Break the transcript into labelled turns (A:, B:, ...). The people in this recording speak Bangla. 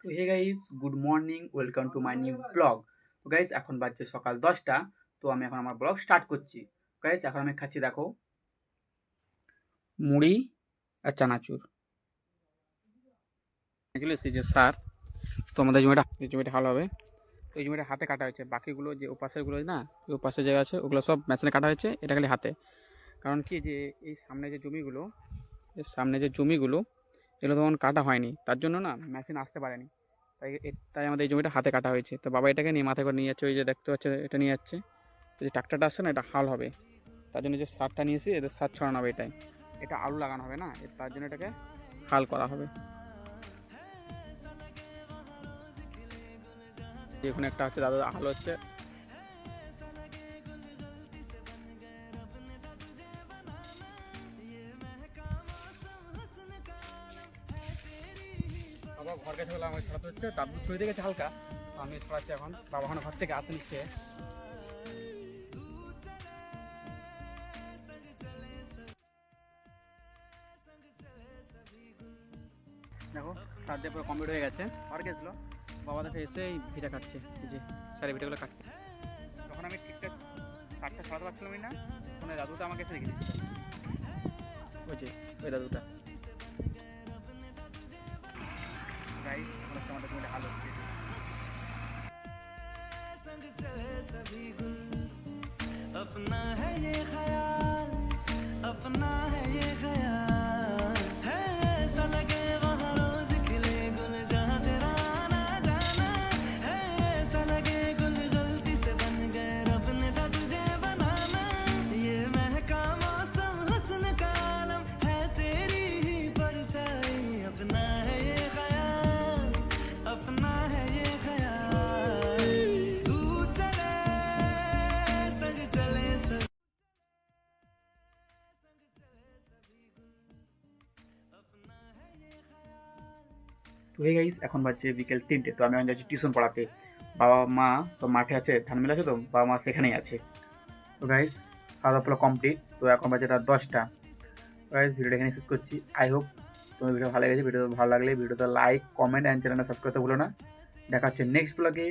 A: তো hey guys good morning welcome to my new blog তো গাইস এখন বাজছে সকাল দশটা, তো আমি এখন আমার ব্লগ স্টার্ট করছি। গাইস এখন আমি খাচ্ছি দেখো, মুড়ি আর চানাচুর। এসেছি যে সার, তো আমাদের জমিটা, এই জমিটা ভালো হবে। তো এই জমিটা হাতে কাটা হয়েছে। বাকিগুলো যে ওপাশেরগুলো না এই ওপাশে জায়গা আছে, ওগুলো সব মেশিনে কাটা হয়েছে, এটা খালি হাতে। কারণ কি, যে এই সামনে যে জমিগুলো এর সামনে যে জমিগুলো এগুলো তখন কাটা হয়নি। তার জন্য না মেশিন আসতে পারেনি। তাই তাই আমাদের এই জমিটা হাতে কাটা হয়েছে। তো বাবা এটাকে নিয়ে মাথায় করে নিয়ে যাচ্ছে, ওই যে দেখতে পাচ্ছে এটা নিয়ে যাচ্ছে। তো যে ট্রাক্টরটা আসছে না, এটা হাল হবে। তার জন্য যে সারটা নিয়েছি, এদের সার ছড়ানো হবে এটাই। এটা আলু লাগানো হবে না তার জন্য এটাকে হাল করা হবে। এখানে একটা হচ্ছে, দাদা হাল হচ্ছে। ঘর কাছে বলে আমাকে ছড়াতে হচ্ছে ছুঁয়ে দিয়ে গেছে হালকা। আমি ছড়াচ্ছি এখন, বাবা ওখানে ঘর থেকে আসে নিচ্ছে দেখো সার দিয়ে পুরো কমপ্লিট হয়ে গেছে। আর গেছিল, বাবা দেখে এসে এই ভিটা কাটছে যে, সারি ভিটাগুলো কাটছে। তখন আমি ঠিকঠাক সারটা ছড়াতে পারছিলাম না ওই দাদুটা আমাকে এসে রেখে দিচ্ছে ওই যে, ওই দাদুটা।
B: संग चले सभी गुल। अपना है ये ख्याल अपना है ये ख्याल।
A: তো হে গাইস এখন বাজছে বিকেল তিনটে। তো আমি এখন যাচ্ছি টিউশন পড়াতে। বাবা মা সব মাঠে আছে, ধান মিল আছে তো? বাবা মা সেখানেই আছে। তো গাইস খাওয়া দাওয়া কমপ্লিট তো এখন বাজে রাত দশটা। গাইস ভিডিওটা এখানে শেষ করছি। আই হোপ তোমার ভিডিও ভালো লেগেছে। ভিডিও ভালো লাগলে ভিডিওতে লাইক কমেন্ট অ্যান্ড চ্যানেলটা সাবস্ক্রাইব করতে ভুলো না। দেখা হচ্ছে নেক্সট ব্লগে